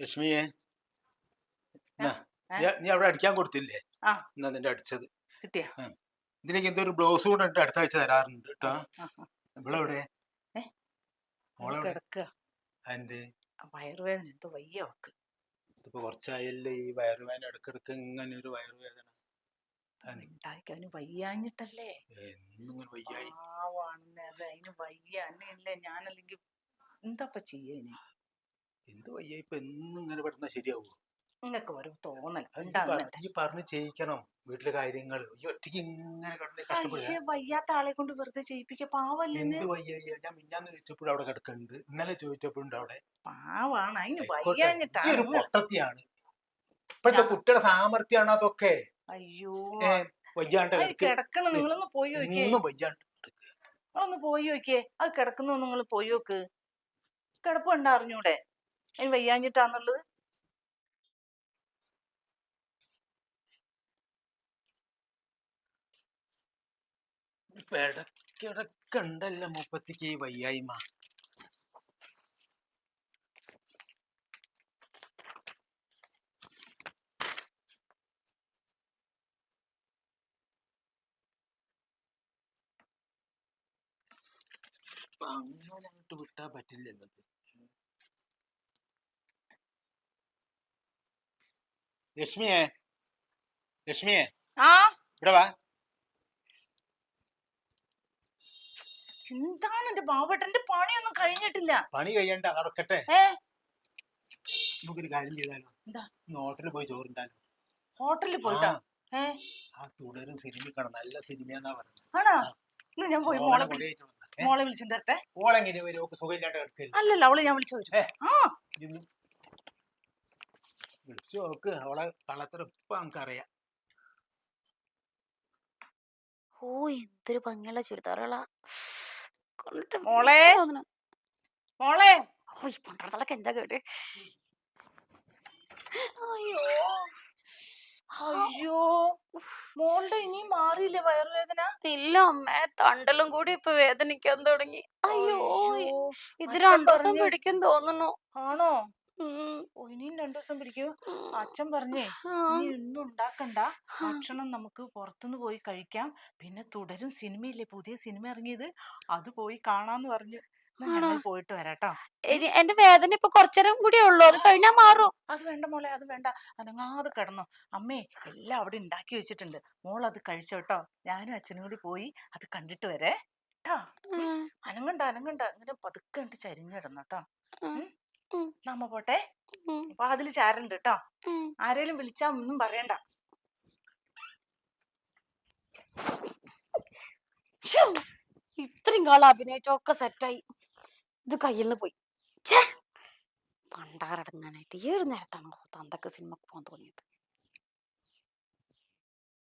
ലക്ഷ്മിയെ? നീ- അവിടെ അടിക്കാൻ കൊടുത്തില്ലേ. എന്നാ നിന്റെ അടിച്ചത്. കിട്ടിയ? ഇതിലേക്ക് എന്തോ ഒരു ബ്ലൗസ് കൂടെ ഉണ്ട് അടുത്ത ആഴ്ച തരാറുണ്ട് കേട്ടോ. ഇവിടെ എവിടെ എന്ത് വയറുവേദന. എന്തോ വയ്യ അവക്ക് ഇതിപ്പോ കുറച്ചായല്ലേ ഈ വയറുവേദന ഇടക്കിടക്ക് ഇങ്ങനെ ഒരു വയറുവേദന? ഉണ്ടായിക്കതിന് വയ്യാഞ്ഞിട്ടല്ലേ? എന്നിങ്ങനെ വയ്യായി. പാവാണെന്ന്. അത് അതിന് വയ്യ. അന്നല്ലേ ഞാനല്ലെങ്കിൽ എന്താപ്പ ചെയ്യേനെ എന്ത് വയ്യ. ഇപ്പൊ എന്നും ഇങ്ങനെ പെടുന്ന ശരിയാവുമോ നിങ്ങൾക്ക് തോന്നൽ ഈ പറഞ്ഞ് ചെയ്യിക്കണം. വീട്ടിലെ കാര്യങ്ങൾ ഈ ഒറ്റയ്ക്ക് ഇങ്ങനെ കിടന്ന് കഷ്ടപ്പെടുക. പക്ഷേ വയ്യാത്ത ആളെ കൊണ്ട് വെറുതെ പാവല്ലേ എന്ത് ഞാൻ മിന്നാന്ന് ചോദിച്ചപ്പോഴും അവിടെ കിടക്കുന്നുണ്ട് ഇന്നലെ ചോദിച്ചപ്പോഴുണ്ട് അവിടെ. പാവാണ്. അതിന് ഒരു വയ്യാഞ്ഞിട്ടാണ് പൊട്ടത്തിയാണ്. ഇപ്പോഴത്തെ കുട്ടിയുടെ സാമർത്ഥ്യമാണ് അതൊക്കെ. അയ്യോ. വയ്യാണ്ട് കിടക്കണം. നിങ്ങളൊന്ന് പോയി നോക്കിയേ. വയ്യാണ്ട്. നിങ്ങളൊന്ന് പോയി നോക്കിയേ. അത് കിടക്കുന്നു നിങ്ങൾ പോയി നോക്ക്. കിടപ്പ് കണ്ട അറിഞ്ഞൂടെ? അതിന് വയ്യാഞ്ഞിട്ടാന്നുള്ളത്? ഉണ്ടല്ലോ മുപ്പത്തിക്ക് വയ്യായ്മ. അങ്ങനെ അങ്ങോട്ട് വിട്ടാ പറ്റില്ലല്ലോ ലക്ഷ്മിയെ ലക്ഷ്മിയെ ആ? ഇവിടെ വാ. എന്താണ് എന്റെ ബാബട്ടന്റെ പണിയൊന്നും കഴിഞ്ഞിട്ടില്ല? പണി കഴിയണ്ട നടക്കട്ടെ. നമുക്കൊരു കാര്യം ചെയ്താലോ? എന്താ? ഹോട്ടലിൽ പോയി ചോറുണ്ടാലോ? ഹോട്ടലിൽ പോയിട്ടാ? ആ, തുടരും സിനിമ നല്ല സിനിമയെന്നാ പറഞ്ഞത് ആണോ? ഇന്ന് ഞാൻ പോയി മോളെ? മോളെ വിളിച്ചിട്ട് വരട്ടെ. ഓളെങ്ങനെ വരും? ഓക്ക് സുഖമില്ലാണ്ട് കിടക്കില്ല അല്ലല്ലോ അവളെ ഞാൻ വിളിച്ചു ആ. വിളിച്ചു നോക്ക്. അവളെ കള്ളത്തരം ഇപ്പൊ നമുക്കറിയാം. ഓ എന്തൊരു ഭംഗിയുള്ള ചുരിദാറുകളാ. കണ്ടിട്ട് മോളെ. മോളെ. ഓ ഈ എന്താ കേട്ട് അയ്യോ. അയ്യോ. മോളുടെ ഇനി മാറിയില്ലേ വയറുവേദന? ഇല്ല അമ്മേ തണ്ടലും കൂടി ഇപ്പൊ വേദനിക്കാൻ തുടങ്ങി. അയ്യോ ഇത് രണ്ടു ദിവസം പിടിക്കും തോന്നുന്നു. ആണോ? ഇനിയും രണ്ടു ദിവസം പിടിക്കൂ. അച്ഛൻ പറഞ്ഞേ നീ ഇനി ഒന്നും ഉണ്ടാക്കണ്ട. ഭക്ഷണം നമുക്ക് പുറത്തുനിന്ന് പോയി കഴിക്കാം. പിന്നെ തുടരും സിനിമയില്ലേ? പുതിയ സിനിമ ഇറങ്ങിയത്. അത് പോയി കാണാന്ന് പറഞ്ഞു? പോയിട്ട് വരാട്ടോ. എന്റെ വേദന ഇപ്പൊ കുറച്ചേരം കൂടി ഉള്ളു. അത് കഴിഞ്ഞാ മാറും. അത് വേണ്ട മോളെ അത് വേണ്ട. അനങ്ങാതെ കിടന്നു. അമ്മേ എല്ലാം അവിടെ ഉണ്ടാക്കി വെച്ചിട്ടുണ്ട്. മോൾ അത് കഴിച്ചോട്ടോ ഞാനും അച്ഛനും കൂടി പോയി അത് കണ്ടിട്ട് വരേ. കേട്ടോ അനങ്ങണ്ട അനങ്ങണ്ട. ഇങ്ങനെ പതുക്കെ കണ്ട് ചരിഞ്ഞു കിടന്നു കേട്ടോ. നമ്മ പോട്ടെ. അപ്പൊ അതിൽ ചാരണ്ട് കേട്ടോ ആരേലും വിളിച്ചാ ഒന്നും പറയണ്ട. ഇത്രയും കാലം അഭിനയിച്ചൊക്കെ സെറ്റായി. ഇത് കയ്യിൽ നിന്ന് പോയി. ഛേ പണ്ടാറടങ്ങാനായിട്ട് ഏഴ് നേരത്താണ് തന്തക്ക് സിനിമക്ക് പോകാൻ തോന്നിയത്?